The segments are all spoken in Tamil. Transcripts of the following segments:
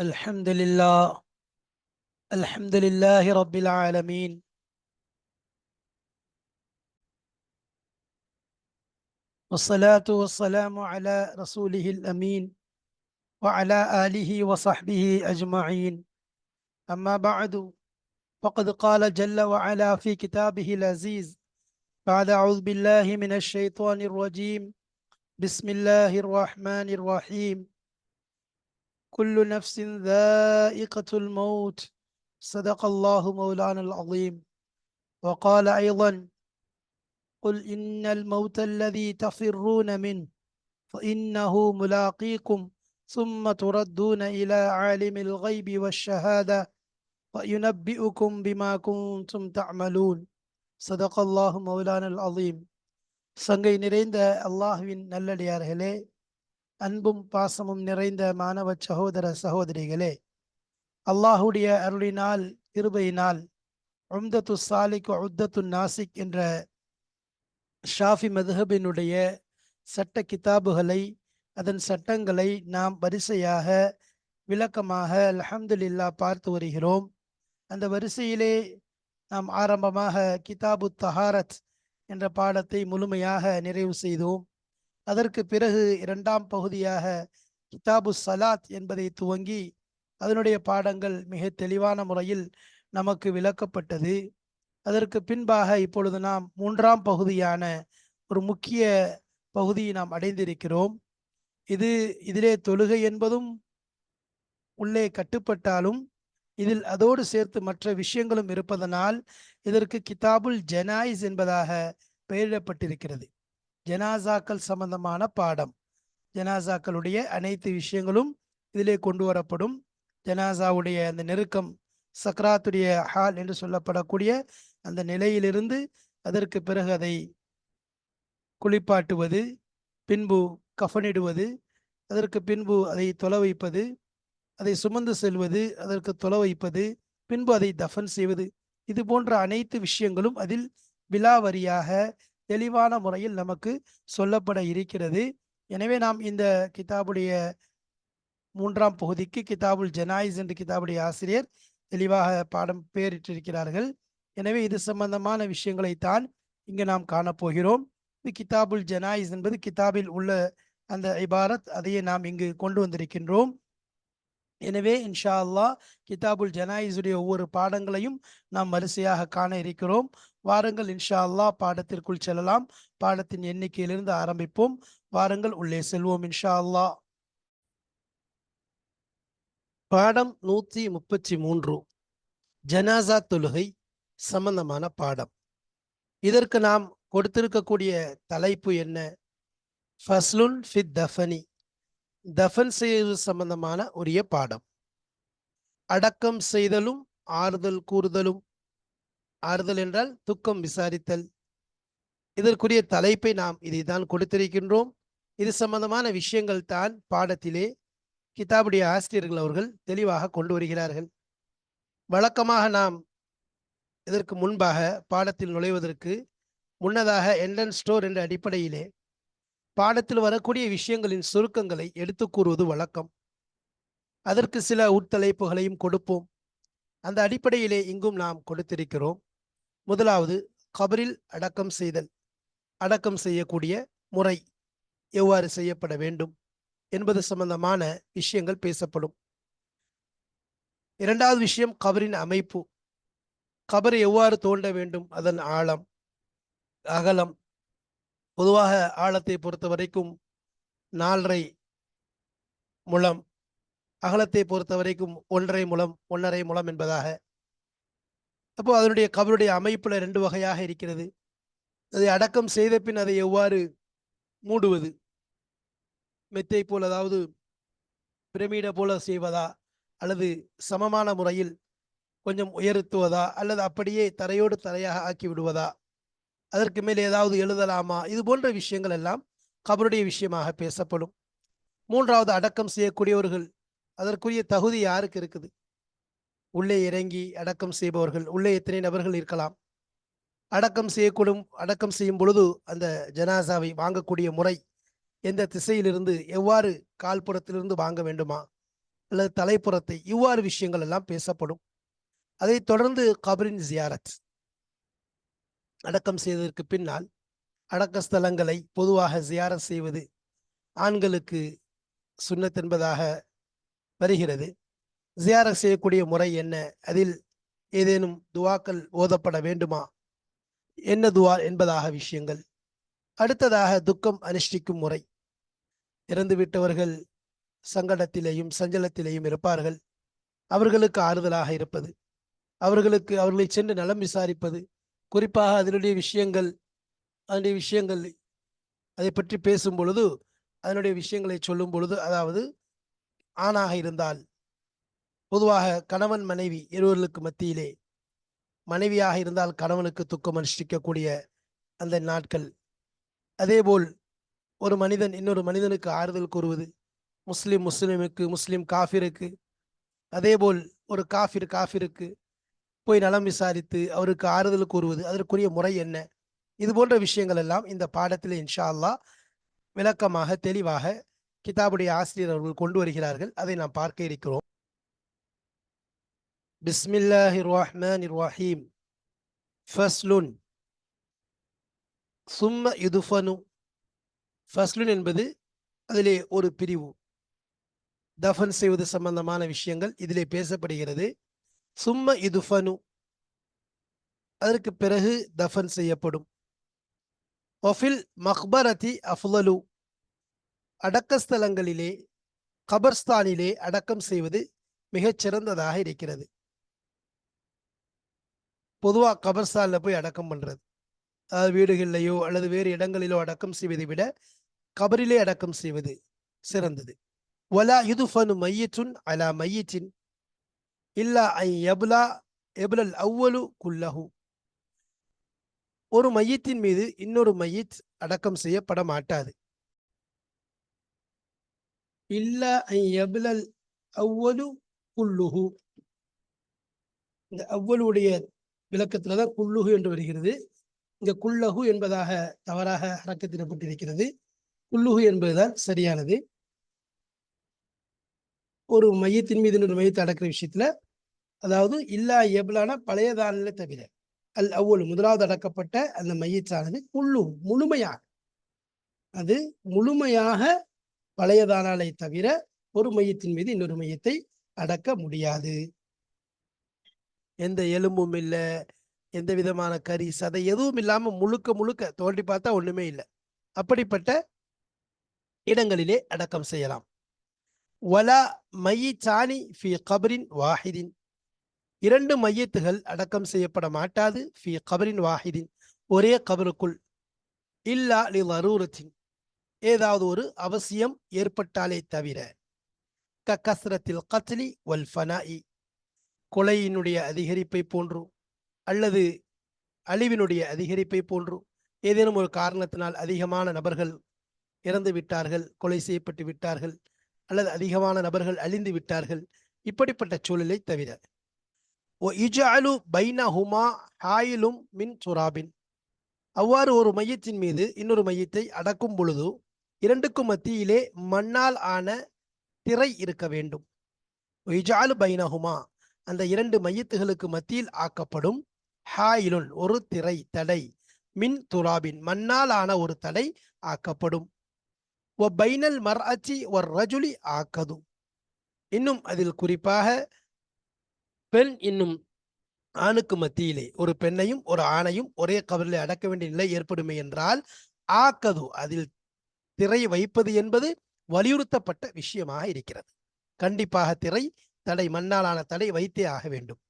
الحمد لله الحمد لله رب العالمين. والصلاة والسلام على رسوله الأمين وعلى آله وصحبه أجمعين. أما بعد فقد قال جل وعلا في كتابه العزيز بعد أعوذ بالله من الشيطان الرجيم. بسم الله الرحمن الرحيم. كل نفس ذائقة الموت صدق الله مولانا العظيم وقال أيضا قل إن الموت الذي تفرون منه فإنه ملاقيكم ثم تردون إلى عالم الغيب والشهادة وينبئكم بما كنتم تعملون صدق الله مولانا العظيم சங்கை நிறைந்த அல்லாஹுவின் நல்லடியார்களே அன்பும் பாசமும் நிறைந்த மாணவ சகோதர சகோதரிகளே அல்லாஹுடைய அருளினால் கிருபையினால் உம்தத்து சாலிக் உத்தத்து நாசிக் என்ற ஷாஃபி மதுஹபினுடைய சட்ட கிதாபுகளை அதன் சட்டங்களை நாம் வரிசையாக விளக்கமாக அலமதுல்லா பார்த்து வருகிறோம். அந்த வரிசையிலே நாம் ஆரம்பமாக கிதாபு தஹாரத் என்ற பாடத்தை முழுமையாக நிறைவு செய்தோம். அதற்கு பிறகு இரண்டாம் பகுதியாக கிதாபு சலாத் என்பதை துவங்கி அதனுடைய பாடங்கள் மிக தெளிவான முறையில் நமக்கு விளக்கப்பட்டது. அதற்கு பின்பாக இப்பொழுது நாம் மூன்றாம் பகுதியான ஒரு முக்கிய பகுதியை நாம் அடைந்திருக்கிறோம். இது இதிலே தொழுகை என்பதும் உள்ளே கட்டுப்பட்டாலும் இதில் அதோடு சேர்த்து மற்ற விஷயங்களும் இருப்பதனால் இதற்கு கிதாபுல் ஜனாயிஸ் என்பதாக பெயரிடப்பட்டிருக்கிறது. ஜனாசாக்கள் சம்பந்தமான பாடம். ஜனாசாக்களுடைய அனைத்து விஷயங்களும் இதிலே கொண்டு வரப்படும். ஜனாசாவுடைய அந்த நெருக்கம் சக்ராத்துடைய ஹால் என்று சொல்லப்படக்கூடிய அந்த நிலையிலிருந்து அதற்கு பிறகு அதை குளிப்பாட்டுவது பின்பு கஃனிடுவது அதற்கு பின்பு அதை தொலை வைப்பது அதை சுமந்து செல்வது அதற்கு தொலை வைப்பது பின்பு அதை தஃபன் செய்வது. இது போன்ற அனைத்து விஷயங்களும் அதில் விலாவரியாக தெளிவான முறையில் நமக்கு சொல்லப்பட இருக்கிறது. எனவே நாம் இந்த கிதாபுடைய மூன்றாம் பகுதிக்கு கிதாபுல் ஜனாயிஸ் என்று கிதாபுடைய ஆசிரியர் தெளிவாக பாடம் பெயரிட்டிருக்கிறார்கள். எனவே இது சம்பந்தமான விஷயங்களைத்தான் இங்கு நாம் காணப்போகிறோம். இது கிதாபுல் ஜனாயிஸ் என்பது கிதாபில் உள்ள அந்த இபாரத் அதையே நாம் இங்கு கொண்டு வந்திருக்கின்றோம். எனவே இன்ஷா அல்லா கிதாபுல் ஜனாயிஸுடைய ஒவ்வொரு பாடங்களையும் நாம் வரிசையாக காண இருக்கிறோம். வாருங்கள் இன்ஷா அல்லா பாடத்திற்குள் செல்லலாம். பாடத்தின் எண்ணிக்கையிலிருந்து ஆரம்பிப்போம். வாருங்கள் உள்ளே செல்வோம் இன்ஷா அல்லா பாடம் நூத்தி முப்பத்தி மூன்று. ஜனாசா தொழுகை சம்பந்தமான பாடம். இதற்கு நாம் கொடுத்திருக்கக்கூடிய தலைப்பு என்ன? ஃபஸ்லுன் ஃபித் தஃபனி. தஃபன் செய்வது சம்பந்தமான உரிய பாடம். அடக்கம் செய்தலும் ஆறுதல் கூறுதலும் ஆறுதல் என்றால் துக்கம் விசாரித்தல். இதற்குரிய தலைப்பை நாம் இதை தான் கொடுத்திருக்கின்றோம். இது சம்பந்தமான விஷயங்கள் தான் பாடத்திலே கிதாபுடைய ஆசிரியர்கள் அவர்கள் தெளிவாக கொண்டு வருகிறார்கள். வழக்கமாக நாம் இதற்கு முன்பாக பாடத்தில் நுழைவதற்கு முன்னதாக என்டன் ஸ்டோர் என்ற அடிப்படையிலே பாடத்தில் வரக்கூடிய விஷயங்களின் சுருக்கங்களை எடுத்து கூறுவது வழக்கம். அதற்கு சில உட்தலைப்புகளையும் கொடுப்போம். அந்த அடிப்படையிலே இங்கும் நாம் கொடுத்திருக்கிறோம். முதலாவது கபரில் அடக்கம் செய்தல். அடக்கம் செய்யக்கூடிய முறை எவ்வாறு செய்யப்பட வேண்டும் என்பது சம்பந்தமான விஷயங்கள் பேசப்படும். இரண்டாவது விஷயம் கபரின் அமைப்பு. கபரை எவ்வாறு தோண்ட வேண்டும்? அதன் ஆழம் அகலம். பொதுவாக ஆழத்தை பொறுத்த வரைக்கும் நாலரை முளம் அகலத்தை பொறுத்த வரைக்கும் ஒன்றரை முளம் ஒன்றரை முளம் என்பதாக அப்போ அதனுடைய கபருடைய அமைப்பில் ரெண்டு வகையாக இருக்கிறது. அதை அடக்கம் செய்த பின் அதை எவ்வாறு மூடுவது? மெத்தை போல் அதாவது பிரமிட போல செய்வதா? அல்லது சமமான முறையில் கொஞ்சம் உயர்த்துவதா? அல்லது அப்படியே தரையோடு தரையாக ஆக்கி விடுவதா? அதற்கு மேல் ஏதாவது எழுதலாமா? இது போன்ற விஷயங்கள் எல்லாம் கபருடைய விஷயமாக பேசப்படும். மூன்றாவது அடக்கம் செய்யக்கூடியவர்கள் அதற்குரிய தகுதி யாருக்கு இருக்குது? உள்ளே இறங்கி அடக்கம் செய்பவர்கள் உள்ளே எத்தனை நபர்கள் இருக்கலாம்? அடக்கம் செய்யக்கூடும் அடக்கம் செய்யும் பொழுது அந்த ஜனாசாவை வாங்கக்கூடிய முறை எந்த திசையிலிருந்து எவ்வாறு கால்புறத்திலிருந்து வாங்க வேண்டுமா? அல்லது தலைப்புறத்தை இவ்வாறு விஷயங்கள் எல்லாம் பேசப்படும். அதை தொடர்ந்து கபரின் ஜியாரத். அடக்கம் செய்ததற்கு பின்னால் அடக்க ஸ்தலங்களை பொதுவாக ஜியாரத் செய்வது ஆண்களுக்கு சுண்ணத் என்பதாக வருகிறது. ஜியாரத் செய்யக்கூடிய முறை என்ன? அதில் ஏதேனும் துவாக்கள் ஓதப்பட வேண்டுமா? என்ன துவா என்பதாக விஷயங்கள். அடுத்ததாக துக்கம் அனுஷ்டிக்கும் முறை. இறந்து விட்டவர்கள் சங்கடத்திலேயும் சஞ்சலத்திலேயும் இருப்பார்கள். அவர்களுக்கு ஆறுதலாக இருப்பது. அவர்களுக்கு அவர்களை சென்று நலம் விசாரிப்பது. குறிப்பாக அதனுடைய விஷயங்கள் அதனுடைய விஷயங்கள் அதை பற்றி பேசும் பொழுது அதனுடைய விஷயங்களை சொல்லும் பொழுது அதாவது ஆணாக இருந்தால் பொதுவாக கணவன் மனைவி இருவர்களுக்கு மத்தியிலே மனைவியாக இருந்தால் கணவனுக்கு துக்கம் அனுஷ்டிக்கக்கூடிய அந்த நாட்கள். அதேபோல் ஒரு மனிதன் இன்னொரு மனிதனுக்கு ஆறுதல் கூறுவது முஸ்லிம் முஸ்லிமுக்கு முஸ்லிம் காஃபிருக்கு. அதேபோல் ஒரு காஃபிர் காஃபிருக்கு போய் நலம் விசாரித்து அவருக்கு ஆறுதல் கூறுவது அதற்குரிய முறை என்ன? இது போன்ற விஷயங்கள் எல்லாம் இந்த பாடத்தில் இன்ஷா அல்லா விளக்கமாக தெளிவாக கிதாபுடைய ஆசிரியர் அவர்கள் கொண்டு வருகிறார்கள். அதை நாம் பார்க்க இருக்கிறோம். بسم الله الرحمن الرحيم ஃபஸ்லுன் சும்ம யுதுஃபனு ஃபஸ்லுன் என்பது அதிலே ஒரு பிரிவு. தஃபன் செய்வது சம்பந்தமான விஷயங்கள் இதிலே பேசப்படுகிறது. சும்ம இதுஃபனு அதற்கு பிறகு தஃபன் செய்யப்படும். ஒஃபில் மஹ்பரதி அஃலலு அடக்கஸ்தலங்களிலே கபர்ஸ்தானிலே அடக்கம் செய்வது மிகச் சிறந்ததாக இருக்கிறது. பொதுவாக கபர்ஸ்தானில் போய் அடக்கம் பண்றது. அதாவது வீடுகளிலேயோ அல்லது வேறு இடங்களிலோ அடக்கம் செய்வதை விட கபரிலே அடக்கம் செய்வது சிறந்தது. வலா யுதுஃபனு மையத்துன் அலா மையத்தின். இல்லா ஐ எபுலா எபுலல் அவ்வலு குல்லஹு. ஒரு மையத்தின் மீது இன்னொரு மையத் அடக்கம் செய்யப்பட மாட்டாது. இல்லா ஐ எபுலல் அவ்வலு குல்லுஹு. இந்த அவ்வளுடைய விளக்கத்துல தான் குல்லுஹு என்று வருகிறது. இங்க குள்ளகு என்பதாக தவறாக அடக்கத்திடப்பட்டிருக்கிறது. குள்ளுகு என்பதுதான் சரியானது. ஒரு மையத்தின் மீது இன்னொரு மையத்தை அடக்கிற விஷயத்துல அதாவது இல்லா எபுலான பழையதானில தவிர அல் அவ்வளவு முதலாவது அடக்கப்பட்ட அந்த மையத்தானது குள்ளு முழுமையாக. அது முழுமையாக பழையதானாலை தவிர ஒரு மையத்தின் மீது இன்னொரு மையத்தை அடக்க முடியாது. எந்த எலும்பும் இல்லை எந்த விதமான கறி சதை எதுவும் இல்லாமல் முழுக்க முழுக்க தோண்டி பார்த்தா ஒண்ணுமே இல்லை. அப்படிப்பட்ட இடங்களிலே அடக்கம் செய்யலாம். வலா மையிச்சானி ஃபி கபரின் வாஹிதின். இரண்டு மையத்துகள் அடக்கம் செய்யப்பட மாட்டாது. ஃபி கபரின் வாஹிதின். ஒரே கபருக்குள். இல்லா லி அரூரத்தின் ஏதாவது ஒரு அவசியம் ஏற்பட்டாலே தவிர. க கஸ்ரத்தில் கத்லி வல் ஃபனாயி. கொலையினுடைய அதிகரிப்பை போன்று அல்லது அழிவினுடைய அதிகரிப்பை போன்று ஏதேனும் ஒரு காரணத்தினால் அதிகமான நபர்கள் இறந்து விட்டார்கள் கொலை செய்யப்பட்டு விட்டார்கள் அல்லது அதிகமான நபர்கள் அழிந்து விட்டார்கள் இப்படிப்பட்ட சூழலை தவிர. ஓ இஜாலு பைனஹுமா ஹாயிலும் மின் சுராபின் அவ்வாறு ஒரு மையத்தின் மீது இன்னொரு மையத்தை அடக்கும் பொழுது இரண்டுக்கும் மத்தியிலே மண்ணால் ஆன திரை இருக்க வேண்டும். ஒய்ஜாலு பைனஹுமா அந்த இரண்டு மையத்துகளுக்கு மத்தியில் ஆக்கப்படும் ஹாயிலுன் ஒரு திரை தடை மின் துராபின் மண்ணால் ஆன ஒரு தடை ஆக்கப்படும். ஒ பைனல் மர் அச்சி ஒரு ரஜுலி ஆக்கது. இன்னும் அதில் குறிப்பாக பெண் இன்னும் ஆணுக்கு மத்தியிலே ஒரு பெண்ணையும் ஒரு ஆணையும் ஒரே கவரிலே அடக்க வேண்டிய நிலை ஏற்படுமே என்றால் ஆக்கது அதில் திரை வைப்பது என்பது வலியுறுத்தப்பட்ட விஷயமாக இருக்கிறது. கண்டிப்பாக திரை தடை மண்ணாலான தடை வைத்தே ஆக வேண்டும்.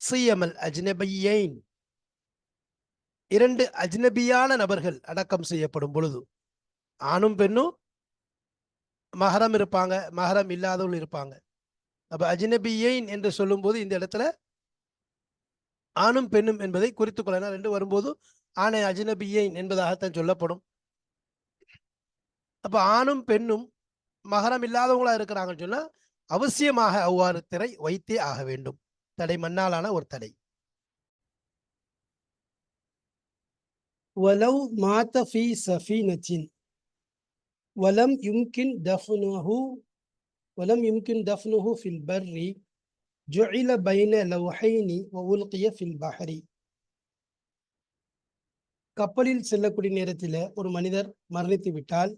சியமல் அஜ்னபியைன். இரண்டு அஜ்னபியான நபர்கள் அடக்கம் செய்யப்படும் பொழுது ஆணும் பெண்ணும் மகரம் இருப்பாங்க மகரம் இல்லாதவர்கள் இருப்பாங்க. அப்ப அஜ்னபியைன் என்று சொல்லும்போது இந்த இடத்துல ஆணும் பெண்ணும் என்பதை குறித்துக் கொள்ளலாம். ரெண்டு வரும்போது ஆணை அஜ்னபியைன் என்பதாகத்தான் சொல்லப்படும். அப்ப ஆணும் பெண்ணும் மகரம் இல்லாதவங்களா இருக்கிறாங்கன்னு சொன்னா அவசியமாக அவ்வாறு திரை வைத்தே ஆக வேண்டும் தடை மண்ணாலான ஒரு தடை வலவ் மாத்த ஃபி சஃபீனத்தின் வலம் யும்கின் தஃனுஹு ولم يمكن دفنه في البر جعل بين لوحين وألقي في البحر கப்பலில் செல்லக்கூடிய நேரத்தில் ஒரு மனிதர் மரணித்து விட்டால்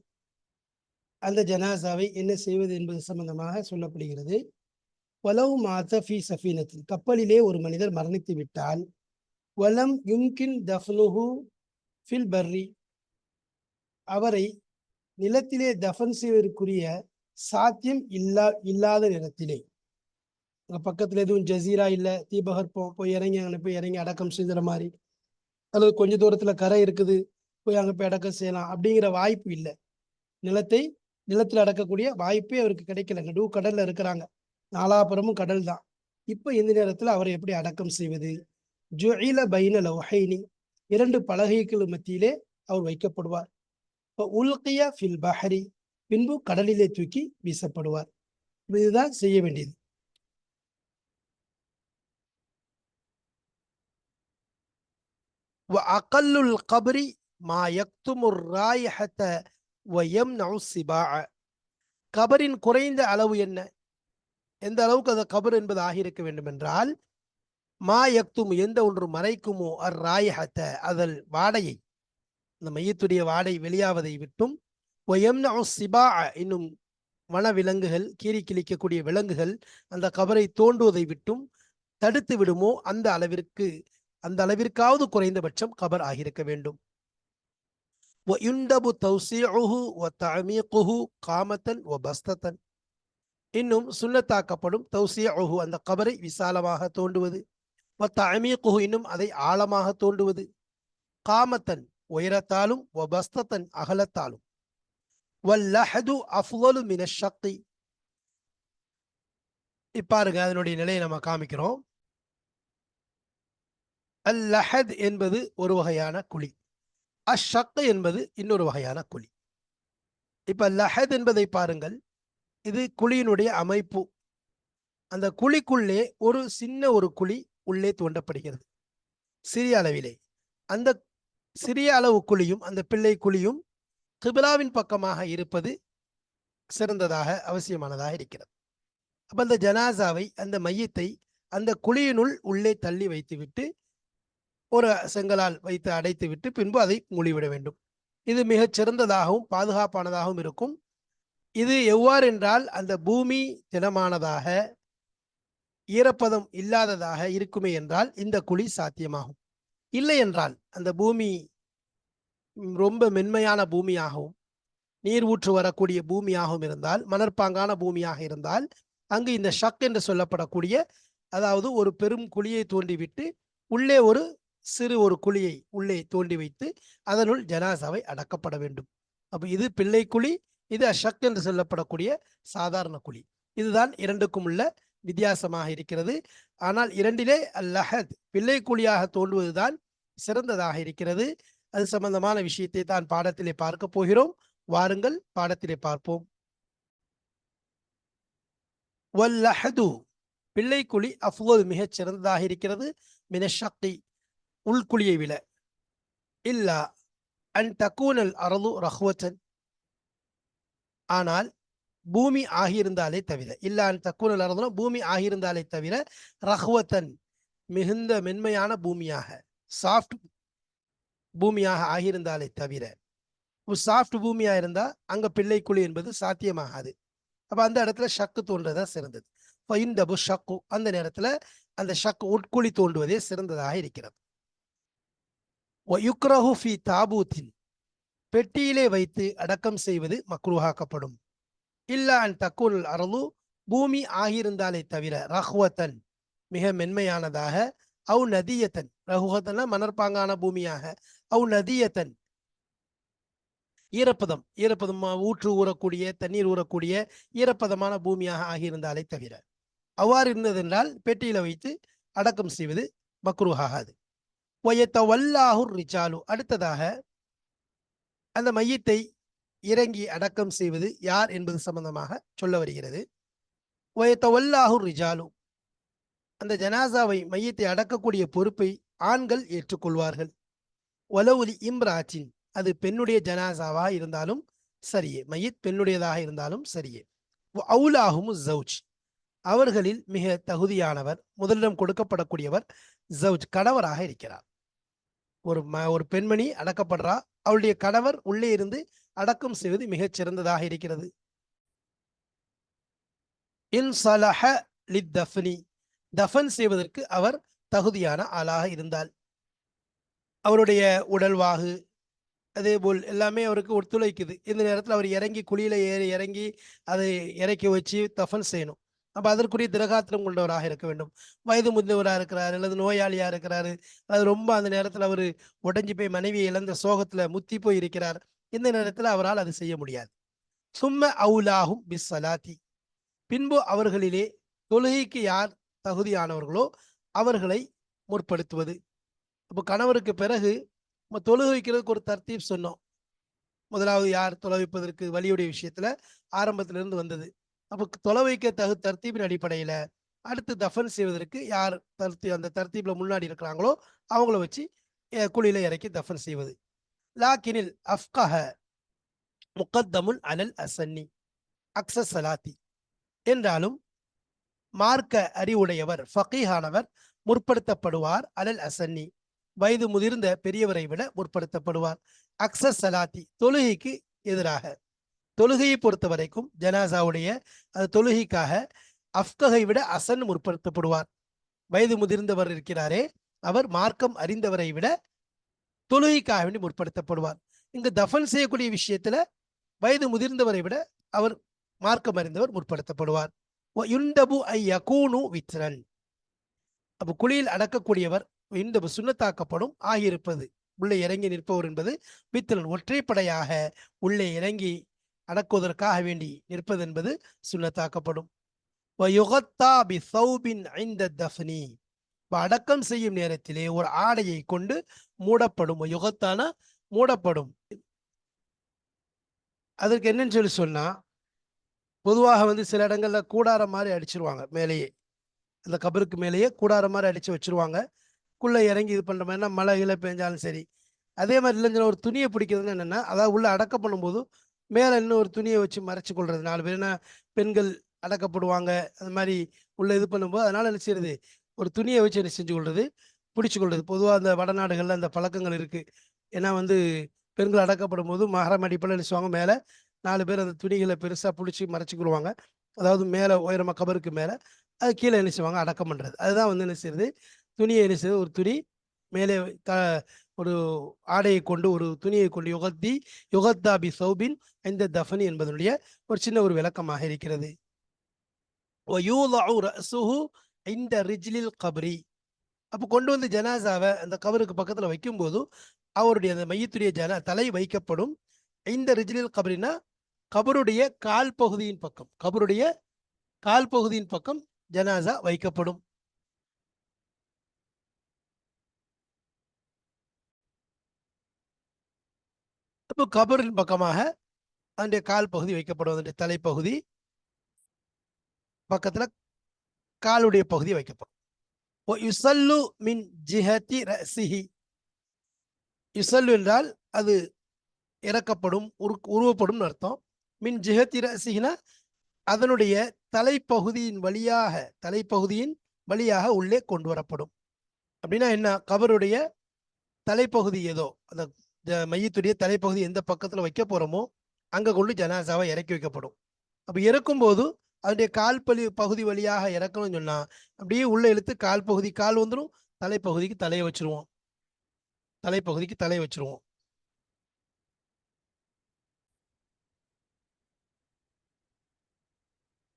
அந்த ஜனாசாவை என்ன செய்வது என்பது சம்பந்தமாக சொல்லப்படுகிறது. வலவு மாத்த ஃபி சஃபீனத்தில் கப்பலிலே ஒரு மனிதர் மரணித்து விட்டால் வலம் யும்கின் தஃப்னுஹு ஃபில் பர்ரி. அவரை நிலத்திலே தஃபன் செய்வதற்குரிய சாத்தியம் இல்லா இல்லாத நேரத்திலே அங்க பக்கத்துல எதுவும் ஜசீரா இல்லை தீபகற்பம் போய் இறங்கி அங்கே போய் இறங்கி அடக்கம் செய்கிற மாதிரி. அல்லது கொஞ்ச தூரத்துல கரை இருக்குது போய் அங்கே போய் அடக்கம் செய்யலாம் அப்படிங்கிற வாய்ப்பு இல்லை. நிலத்தை நிலத்தில் அடக்கக்கூடிய வாய்ப்பே அவருக்கு கிடைக்கல. நடு கடல்ல இருக்கிறாங்க. நாலாபுரமும் கடல் தான் இப்போ இந்த நேரத்தில் அவரை எப்படி அடக்கம் செய்வது? ஜுயில பைன லௌஹைனி. இரண்டு பலகைகள் மத்தியிலே அவர் வைக்கப்படுவார். இப்போ உல்கியா ஃபில் பஹரி. பின்பு கடலிலே தூக்கி வீசப்படுவார். இதுதான் செய்ய வேண்டியது. அகல்லுல் கபரி மா யக்துமுர் ராயஹத்தை வயம் நவுசிபா கபரின் குறைந்த அளவு என்ன? எந்த அளவுக்கு அது கபர் என்பது ஆகியிருக்க வேண்டும் என்றால் மா யக்தும் எந்த ஒன்று மறைக்குமோ அர் ராயஹத்த அதல் வாடையை இந்த மையத்துடைய வாடை வெளியாவதை விட்டும் ஒயம் சிபா இன்னும் வன விலங்குகள் கீறி கிழிக்கக்கூடிய விலங்குகள் அந்த கபரை தோண்டுவதை விட்டும் தடுத்து விடுமோ அந்த அளவிற்கு அந்த அளவிற்காவது குறைந்தபட்சம் கபர் ஆகியிருக்க வேண்டும். ஒயுண்டபு தௌசியுஹு ஒ தமீக்குஹு காமத்தன் ஒ பஸ்தத்தன் இன்னும் சுண்ணத்தாக்கப்படும் தௌசியுஹு அந்த கபரை விசாலமாக தோண்டுவது. ஒ தமீக்குஹு இன்னும் அதை ஆழமாக தோண்டுவது. காமத்தன் உயரத்தாலும் ஒ பஸ்தத்தன் அகலத்தாலும். வல்லஹது அஃலு மின சக்தி இப்பாருங்க அதனுடைய நிலையை நம்ம காமிக்கிறோம். அல்லஹத் என்பது ஒரு வகையான குழி. அஷக்கு என்பது இன்னொரு வகையான குழி. இப்ப லஹத் என்பதை பாருங்கள். இது குழியினுடைய அமைப்பு. அந்த குழிக்குள்ளே ஒரு சின்ன ஒரு குழி உள்ளே தோண்டப்படுகிறது. சிறிய அளவிலே. அந்த சிறிய அளவு குழியும் அந்த பிள்ளை குழியும் கிபிலாவின் பக்கமாக இருப்பது சிறந்ததாக அவசியமானதாக இருக்கிறது. அப்போ அந்த ஜனாசாவை அந்த மையத்தை அந்த குழியினுள் உள்ளே தள்ளி வைத்துவிட்டு ஒரு செங்கலால் வைத்து அடைத்து விட்டு பின்பு அதை மூடிவிட வேண்டும். இது மிகச் சிறந்ததாகவும் பாதுகாப்பானதாகவும் இருக்கும். இது எவ்வாறு என்றால் அந்த பூமி திடமானதாக ஈரப்பதம் இல்லாததாக இருக்குமே என்றால் இந்த குழி சாத்தியமாகும். இல்லை என்றால் அந்த பூமி ரொம்ப மென்மையான பூமியாகவும் நீர் ஊற்று வரக்கூடிய பூமியாகவும் இருந்தால் மணற்பாங்கான பூமியாக இருந்தால் அங்கு இந்த ஷக் என்று சொல்லப்படக்கூடிய அதாவது ஒரு பெரும் குழியை தோண்டிவிட்டு உள்ளே ஒரு சிறு ஒரு குழியை உள்ளே தோண்டி வைத்து அதனுள் ஜனாசாவை அடக்கப்பட வேண்டும். அப்போ இது பிள்ளை குழி இது அஷக் என்று சொல்லப்படக்கூடிய சாதாரண குழி. இதுதான் இரண்டுக்கும் உள்ள வித்தியாசமாக இருக்கிறது. ஆனால் இரண்டிலே அல்லஹத் பிள்ளை குழியாக தோன்றுவதுதான் சிறந்ததாக இருக்கிறது. அது சம்பந்தமான விஷயத்தை தான் பாடத்திலே பார்க்க போகிறோம். வாருங்கள் பாடத்திலே பார்ப்போம். வல்லஹது பிள்ளை குழி அஃபுல் மிகச் சிறந்ததாக இருக்கிறது. மினஷக்தி உள்குழியை விட. இல்லா அன் தக்கூனல் அரது ரஹ்வத்தன். ஆனால் பூமி ஆகியிருந்தாலே தவிர இல்ல அன் தக்கூனல் அறதுனா பூமி ஆகியிருந்தாலே தவிர ரஹ்வத்தன் மிகுந்த மென்மையான பூமியாக சாஃப்ட் பூமியாக ஆகியிருந்தாலே தவிர. ஒரு சாஃப்ட் பூமியாக இருந்தால் அங்கே பிள்ளை குழி என்பது சாத்தியமாகாது. அப்போ அந்த இடத்துல ஷக்கு தோன்றதா சிறந்தது. ஃபைந்தபு ஷக்கு அந்த நேரத்தில் அந்த ஷக்கு உட்குழி தோன்றுவதே சிறந்ததாக இருக்கிறது. ஒயுக்ரஹு ஃபி தாபூத்தின் பெட்டியிலே வைத்து அடக்கம் செய்வது மக்ரூஹாக்கப்படும் இல்லா அன் தக்குல் அரலு பூமி ஆகியிருந்தாலே தவிர ரஹ்வத்தன் மிக மென்மையானதாக அவு நதியத்தன் ரஹுவத்தன மணற்பாங்கான பூமியாக அவு நதியத்தன் ஈரப்பதம் ஈரப்பதம் ஊற்று ஊறக்கூடிய தண்ணீர் ஊறக்கூடிய ஈரப்பதமான பூமியாக ஆகியிருந்தாலே தவிர அவ்வாறு இருந்ததென்றால் பெட்டியில வைத்து அடக்கம் செய்வது மக்ரூஹாகாது ஒயத்தவல்லாஹுர் ரிஜாலு. ரிச்சாலு அடுத்ததாக அந்த மையத்தை இறங்கி அடக்கம் செய்வது யார் என்பது சம்பந்தமாக சொல்ல வருகிறது. ஒயத்த ரிஜாலு. அந்த ஜனாசாவை மையத்தை அடக்கக்கூடிய பொறுப்பை ஆண்கள் ஏற்றுக்கொள்வார்கள். ஒலவுலி இம்ராச்சின் அது பெண்ணுடைய ஜனாசாவாக இருந்தாலும் சரியே. மையத் பெண்ணுடையதாக இருந்தாலும் சரியே. அவுலாகும் ஜவுஜ். அவர்களில் மிக தகுதியானவர் முதலிடம் கொடுக்கப்படக்கூடியவர் ஜவுஜ் கணவராக இருக்கிறார். ஒரு ம ஒரு பெண்மணி அடக்கப்படுறா. அவளுடைய கணவர் உள்ளே இருந்து அடக்கம் செய்வது மிகச் சிறந்ததாக இருக்கிறது. இன் சலஹ லித் தஃபன் செய்வதற்கு அவர் தகுதியான ஆளாக இருந்தால். அவருடைய உடல்வாகு அதே போல் எல்லாமே அவருக்கு ஒத்துழைக்குது. இந்த நேரத்தில் அவர் இறங்கி குழியில ஏறி இறங்கி அதை இறக்கி வச்சு தஃபன் செய்யணும். அப்போ அதற்குரிய திரகாத்திரம் கொண்டவராக இருக்க வேண்டும். வயது முதிர்ந்தவராக இருக்கிறார் அல்லது நோயாளியாக இருக்கிறாரு. அது ரொம்ப அந்த நேரத்தில் அவர் உடைஞ்சு போய் மனைவியை இழந்த சோகத்தில் முத்தி போய் இருக்கிறார். இந்த நேரத்தில் அவரால் அது செய்ய முடியாது. சும்ம அவுலாகும் பிஸ் சலாத்தி பின்பு அவர்களிலே தொழுகைக்கு யார் தகுதியானவர்களோ அவர்களை முற்படுத்துவது. அப்போ கணவருக்கு பிறகு நம்ம தொழுகை வைக்கிறதுக்கு ஒரு தர்த்தீப் சொன்னோம். முதலாவது யார் தொலை வைப்பதற்கு வலியுடைய விஷயத்துல ஆரம்பத்திலிருந்து வந்தது. நமக்கு தொலை வைக்க தகு தர்த்தீபின் அடிப்படையில அடுத்து தஃபன் செய்வதற்கு யார் தர்த்தி அந்த தர்த்தீப்ல முன்னாடி இருக்கிறாங்களோ அவங்கள வச்சு குழியில இறக்கி தஃபன் செய்வது. லாக்கினில் அஃப்கஹ முகத்தமுல் அலல் அசன்னி அக்ஸஸ் சலாத்தி என்றாலும் மார்க்க அறிவுடையவர் ஃபகீஹானவர் முற்படுத்தப்படுவார் அலல் அசன்னி. வயது முதிர்ந்த பெரியவரை விட முற்படுத்தப்படுவார். அக்ஸஸ் சலாத்தி தொழுகைக்கு எதிராக. தொழுகையை பொறுத்த வரைக்கும் ஜனாசாவுடைய அது தொழுகைக்காக அஃப்ககை விட அசன் முற்படுத்தப்படுவார். வயது முதிர்ந்தவர் இருக்கிறாரே அவர் மார்க்கம் அறிந்தவரை விட தொழுகைக்காக வேண்டி முற்படுத்தப்படுவார். இங்கு தஃபன் செய்யக்கூடிய விஷயத்துல வயது முதிர்ந்தவரை விட அவர் மார்க்கம் அறிந்தவர் முற்படுத்தப்படுவார். யுண்டபு ஐ யகூனு வித்ரன். அப்ப குழியில் அடக்கக்கூடியவர் இந்தபு சுண்ணத்தாக்கப்படும் ஆகியிருப்பது. உள்ளே இறங்கி நிற்பவர் என்பது வித்திரன் ஒற்றைப்படையாக உள்ளே இறங்கி அடக்குவதற்காக வேண்டி நிற்பது என்பது சுண்ணத்தாக்கப்படும். அடக்கம் செய்யும் நேரத்திலே ஒரு ஆடையை கொண்டு மூடப்படும். யுகத்தான மூடப்படும். அதற்கு என்னன்னு சொல்லி சொன்னா பொதுவாக வந்து சில இடங்கள்ல கூடார மாதிரி அடிச்சிருவாங்க மேலேயே. அந்த கபருக்கு மேலேயே கூடார மாதிரி அடிச்சு வச்சிருவாங்க. குள்ள இறங்கி இது பண்ற மாதிரினா மழை கீழே பெஞ்சாலும் சரி. அதே மாதிரி இல்லைன்னு ஒரு துணியை பிடிக்கிறதுன்னு என்னன்னா அதாவது உள்ள அடக்கம் பண்ணும்போது மேல இன்னும் ஒரு துணியை வச்சு மறைச்சு கொள்றது. நாலு என்ன பெண்கள் அடக்கப்படுவாங்க. அந்த மாதிரி உள்ள இது பண்ணும்போது அதனால என்ன செய்யறது? ஒரு துணியை வச்சு என்ன செஞ்சு கொள்றது? பிடிச்சு கொள்றது. பொதுவாக அந்த வடநாடுகள்ல அந்த பழக்கங்கள் இருக்கு. ஏன்னா வந்து பெண்கள் அடக்கப்படும் போது மகரம் அடிப்பில் என்ன செய்வாங்க? மேலே நாலு பேர் அந்த துணிகளை பெருசாக பிடிச்சி மறைச்சிக்கிடுவாங்க அதாவது மேலே உயரமாக கபருக்கு மேலே. அது கீழே என்ன செய்வாங்க? அடக்கம் பண்ணுறது அதுதான் வந்து என்ன செய்யுது துணியை என்ன செய்யுது ஒரு துணி மேலே ஒரு ஆடையை கொண்டு ஒரு துணியை கொண்டு யுகத்தி யுகத்தாபி சௌபின் இந்த தஃபனி என்பதனுடைய ஒரு சின்ன ஒரு விளக்கமாக இருக்கிறது. இந்த ரிஜ்லில் கபரி. அப்போ கொண்டு வந்து ஜனாசாவை அந்த கபருக்கு பக்கத்தில் வைக்கும்போது அவருடைய அந்த மையத்துடைய ஜன தலை வைக்கப்படும். இந்த ரிஜ்லில் கபரினா கபருடைய கால் பகுதியின் பக்கம் கபருடைய கால் பகுதியின் பக்கம் ஜனாசா வைக்கப்படும். இப்போ கபரின் பக்கமாக அதனுடைய கால் பகுதி வைக்கப்படும். அதனுடைய தலைப்பகுதி பக்கத்தில் காலுடைய பகுதி வைக்கப்படும். யுசல்லு மின் ஜிஹதி ரசிஹி. யுசல்லு என்றால் அது இறக்கப்படும் உரு உருவப்படும் அர்த்தம். மின் ஜிஹதி ரசிஹினா அதனுடைய தலைப்பகுதியின் வழியாக தலைப்பகுதியின் வழியாக உள்ளே கொண்டு வரப்படும். அப்படின்னா என்ன? கபருடைய தலைப்பகுதி ஏதோ அந்த மையத்துடைய தலைப்பகுதி எந்த பக்கத்துல வைக்க போறோமோ அங்க கொண்டு ஜனாசாவை இறக்கி வைக்கப்படும். அப்போ இறக்கும்போது அதனுடைய கால் பலி பகுதி வழியாக இறக்கணும்னு சொன்னால் அப்படியே உள்ள இழுத்து கால் பகுதி கால் வந்துடும் தலைப்பகுதிக்கு தலையை வச்சுருவோம். தலைப்பகுதிக்கு தலையை வச்சிருவோம்.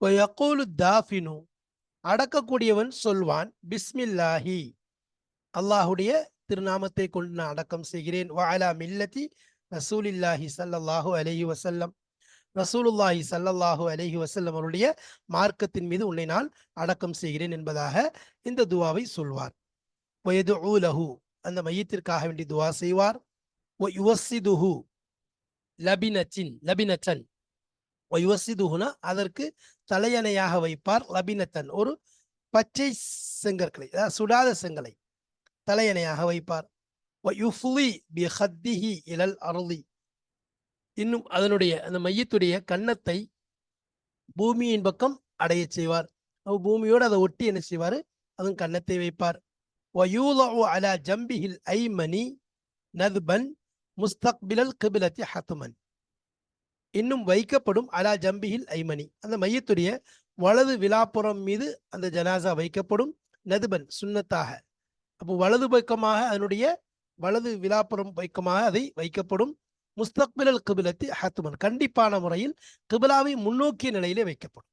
வயக்கூலு தாஃபினு அடக்கக்கூடியவன் சொல்வான் பிஸ்மில்லாஹி. அல்லாஹுடைய திருநாமத்தை கொண்டு நான் அடக்கம் செய்கிறேன். வாலா மில்லத்தி ரசூலில்லாஹி சல்லாஹூ அலஹி வசல்லம் ரசூலுல்லாஹி ஸல்லல்லாஹு அலஹி வசல்லம் அவருடைய மார்க்கத்தின் மீது உன்னை நான் அடக்கம் செய்கிறேன் என்பதாக இந்த துவாவை சொல்வார். அந்த மையத்திற்காக வேண்டி துவா செய்வார். வ யுவஸ்ஸிதுஹு லபினத்தின். லபினத்தன் அதற்கு தலையணையாக வைப்பார் லபினத்தன். ஒரு பச்சை செங்கற்களை அதாவது சுடாத செங்கலை. தலையணையாக வைப்பார். இலல் அருளி இன்னும் அதனுடைய அந்த மையத்துடைய கன்னத்தை பூமியின் பக்கம் அடைய செய்வார். பூமியோடு அதை ஒட்டி என்ன செய்வார்? அதன் கன்னத்தை வைப்பார். அலா ஜம்பிஹில் ஐமணி நதுபன் முஸ்தக்பிலல் கிபிலத்தி ஹத்துமன். இன்னும் வைக்கப்படும் அலா ஜம்பிஹில் ஐமணி அந்த மையத்துடைய வலது விழாப்புறம் மீது அந்த ஜனாசா வைக்கப்படும் நதுபன் சுண்ணத்தாக அப்போ வலது பக்கமாக அதனுடைய வலது விழாப்புறம் பக்கமாக அதை வைக்கப்படும் முஸ்தக்பிலல் கிபிலத்தி ஹத்துமன். கண்டிப்பான முறையில் கிபிலாவை முன்னோக்கிய நிலையிலே வைக்கப்படும்.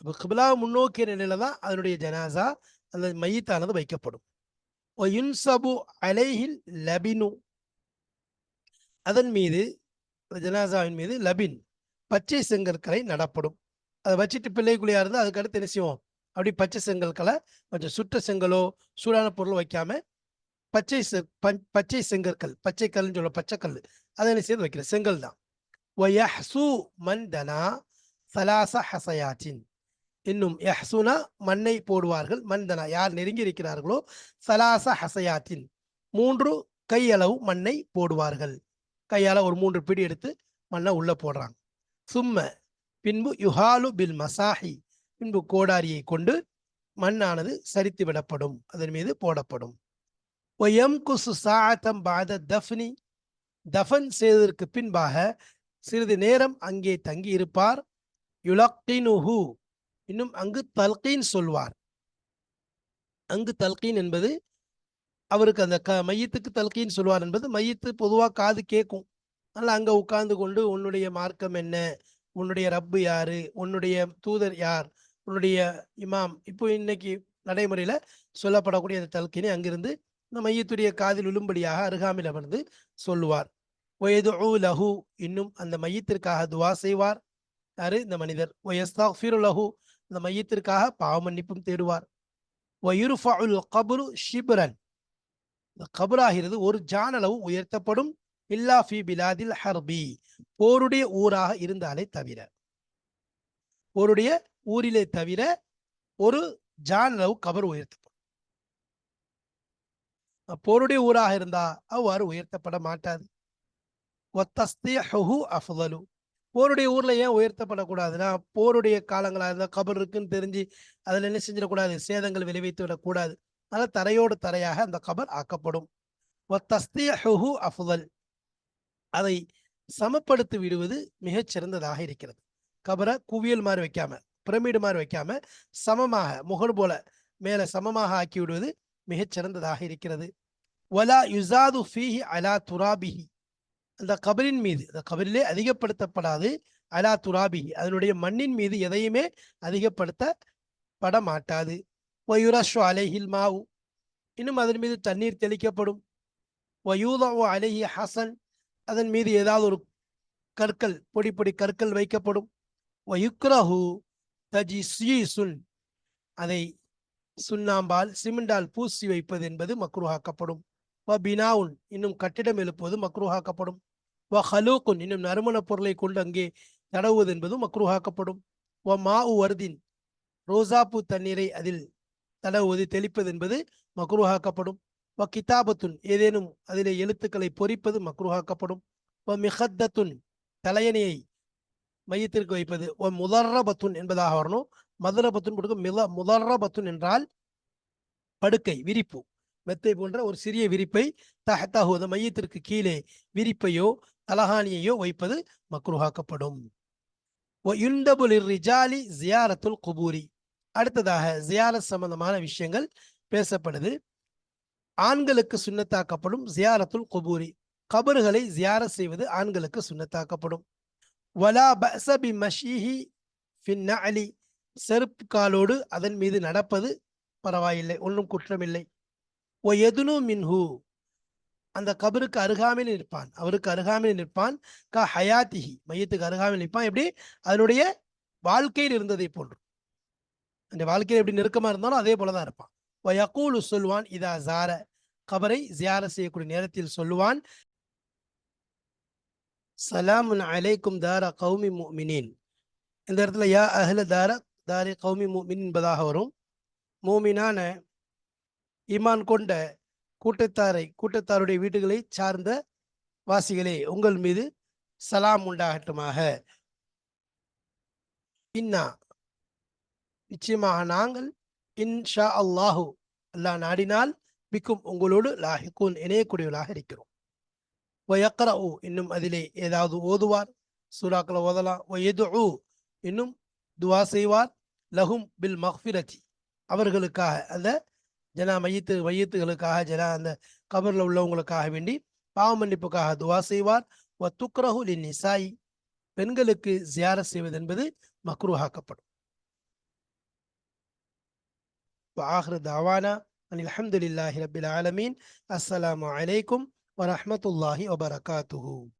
அப்போ கிபிலாவை முன்னோக்கிய நிலையில தான் அதனுடைய ஜனாசா அந்த மையத்தானது வைக்கப்படும். யுன்சபு அலைஹில் லபினு. அதன் மீது ஜனாசாவின் மீது லபின். பச்சை செங்கற்களை நடப்படும். அதை வச்சுட்டு பிள்ளைக்குள்ளையா இருந்தால் அதுக்கு அடுத்து என்ன செய்வோம்? அப்படி பச்சை செங்கற்களை கொஞ்சம் சுட்ட செங்கலோ சூடான பொருளோ வைக்காம பச்சை பச்சை செங்கற்கள் பச்சை கல்னு சொல்ல பச்சை கல் அதை என்ன செய்து வைக்கிற செங்கல் தான். ஒயஹ்சு மந்தனா சலாச ஹசயாச்சின் இன்னும் யஹ்சுனா மண்ணை போடுவார்கள். மந்தனா யார் நெருங்கி இருக்கிறார்களோ சலாச ஹசயாத்தின். மூன்று கையளவு மண்ணை போடுவார்கள். கையால ஒரு மூன்று பிடி எடுத்து மண்ணை உள்ள போடுறாங்க. சும்ம பின்பு யுஹாலு பில் மசாஹி. பின்பு கோடாரியை கொண்டு மண்ணானது சரித்து விடப்படும். அதன் மீது போடப்படும். ஒயம் குசு சாத்தம் பாத தஃப்னி. தஃபன் செய்ததற்கு பின்பாக சிறிது நேரம் அங்கே தங்கி இருப்பார் யுலக்கினுஹு. இன்னும் அங்கு தல்கீன் சொல்வார். அங்கு தல்கீன் என்பது அவருக்கு அந்த க மையத்துக்கு தல்கீன் சொல்வார் என்பது மையத்து பொதுவாக காது கேட்கும் அதனால் அங்கே உட்கார்ந்து கொண்டு உன்னுடைய மார்க்கம் என்ன? உன்னுடைய ரப்பு யாரு? உன்னுடைய தூதர் யார்? உன்னுடைய இமாம் இப்போ இன்னைக்கு நடைமுறையில் சொல்லப்படக்கூடிய அந்த தல்கீனை அங்கிருந்து இந்த மையத்துடைய காதில் விழும்படியாக அருகாமையில் அமர்ந்து சொல்லுவார். வயது லஹு இன்னும் அந்த மையத்திற்காக துவா செய்வார். யாரு? இந்த மனிதர். ஒயஸ்தாஃபிரு லஹு அந்த மையத்திற்காக பாவ மன்னிப்பும் தேடுவார். வயுருஃபுல் கபுரு ஷிபுரன் இந்த ஒரு ஜானளவு உயர்த்தப்படும். இல்லா ஃபி பிலாதில் ஹர்பி போருடைய ஊராக இருந்தாலே தவிர. போருடைய ஊரிலே தவிர ஒரு ஜானளவு கபர் உயர்த்தப்படும். போருடைய ஊராக இருந்தா அவ்வாறு உயர்த்தப்பட மாட்டாது. ஒத்தஸ்திஹு போருடைய ஊர்ல ஏன் உயர்த்தப்படக்கூடாதுன்னா போருடைய காலங்களா இருந்தால் கபர் இருக்குன்னு தெரிஞ்சு அதில் என்ன செஞ்சிடக்கூடாது? சேதங்கள் விளைவித்து விடக்கூடாது அதனால் தரையோடு தரையாக அந்த கபர் ஆக்கப்படும். தஸ்தியஹு அஃதல். அதை சமப்படுத்தி விடுவது மிகச் சிறந்ததாக இருக்கிறது. கபரை குவியல் மாதிரி வைக்காம. பிரமிடு மாதிரி வைக்காம சமமாக முகடு போல மேல சமமாக ஆக்கி விடுவது மிகச் சிறந்ததாக இருக்கிறது. ஒலா யுசாது ஃபீஹி அலா துராபிஹி. அந்த கபரின் மீது அந்த கபரிலே அதிகப்படுத்தப்படாது அலா துராபிஹி. அதனுடைய மண்ணின் மீது எதையுமே அதிகப்படுத்த பட மாட்டாது ஒயுரஷு அலைஹில் மாவு. இன்னும் அதன் மீது தண்ணீர் தெளிக்கப்படும். ஒயூதோ அலைஹி ஹசன். அதன் மீது ஏதாவது ஒரு கற்கள் பொடி பொடி கற்கள் வைக்கப்படும். ஒயுக்ரஹு தஜி சுன் அதை சுண்ணாம்பால் சிமெண்டால் பூசி வைப்பது என்பது மக்ருஹாக்கப்படும். வ பினாவுன் இன்னும் கட்டிடம் எழுப்புவது மக்ருஹாக்கப்படும். வ ஹலூக்குன் இன்னும் நறுமண பொருளை கொண்டு அங்கே தடவுவது என்பதும் மக்ருஹாக்கப்படும். வ மா உ வர்தின் ரோசாப்பூ தண்ணீரை அதில் தடவுவது தெளிப்பது என்பது மக்ருஹாக்கப்படும். வ கிதாபத்துன் ஏதேனும் அதிலே எழுத்துக்களை பொறிப்பது மக்ருஹாக்கப்படும். வ மிஹத்தத்துன் தலையணையை மையத்திற்கு வைப்பது. ஒ முதர்ரபத்துன் என்பதாக வரணும். மதுரபத்துன் கொடுக்கும் மித முதர்ரபத்துன் என்றால் படுக்கை விரிப்பு. மெத்தை போன்ற ஒரு சிறிய விரிப்பை தஹத்தாகுவது மையத்திற்கு கீழே விரிப்பையோ தலஹானியையோ வைப்பது மக்ருஹாக்கப்படும். ரிஜாலி ஜியாரத்துல் குபூரி. அடுத்ததாக ஜியாரத் சம்பந்தமான விஷயங்கள் பேசப்படுது. ஆண்களுக்கு சுண்ணத்தாக்கப்படும் ஜியாரத்துல் குபூரி. கபறுகளை ஜியார செய்வது ஆண்களுக்கு சுண்ணத்தாக்கப்படும். வலா பசபி மஷீஹி ஃபின் அலி செருப்பு காலோடு அதன் மீது நடப்பது பரவாயில்லை ஒன்றும் குற்றமில்லை. ஓ எதுனு மின்ஹு. அந்த கபருக்கு அருகாமையில் நிற்பான். அவருக்கு அருகாமையில் நிற்பான். க ஹயாத்திஹி. மையத்துக்கு அருகாமையில் நிற்பான். எப்படி? அதனுடைய வாழ்க்கையில் இருந்ததை போன்று. அந்த வாழ்க்கையில் எப்படி நெருக்கமாக இருந்தாலும் அதே போலதான் இருப்பான். யகூலு சொல்வான் இதா ஜார கபரை ஜியார செய்யக்கூடிய நேரத்தில் சொல்லுவான் சலாமுன் அலைக்கும் தாரா கௌமி முமினின் இந்த இடத்துல யா அஹ்ல தார தாரி கௌமி முமின் என்பதாக வரும். மூமினான ஈமான் கொண்ட கூட்டத்தாரை கூட்டத்தாருடைய வீடுகளை சார்ந்த வாசிகளே உங்கள் மீது சலாம் உண்டாகட்டுமாக. இன்னா நிச்சயமாக நாங்கள் இன்ஷா அல்லாஹு அல்லாஹ் நாடினால் மிக்கும் உங்களோடு லாஹிக்கூன் இணையக்கூடியவர்களாக இருக்கிறோம். ஒயக்கர ஊ இன்னும் அதிலே ஏதாவது ஓதுவார்? சூறாக்களை ஓதலாம். ஒயது இன்னும் துவா செய்வார். லஹும் பில் மஹ்ஃபிரதி அவர்களுக்காக அந்த ஜனா மையத்து மையத்துகளுக்காக ஜனா அந்த கபரில் உள்ளவங்களுக்காக வேண்டி பாவ மன்னிப்புக்காக துவா செய்வார். ஒ துக்ரஹு லி நிசாயி பெண்களுக்கு ஜியார செய்வது என்பது மக்ரூஹாக்கப்படும். ஆஹ்ரு தாவானா அனில் அஹமதுல்லாஹி ரபில் ஆலமீன். அஸ்ஸலாமு அலைக்கும் ورحمة الله وبركاته.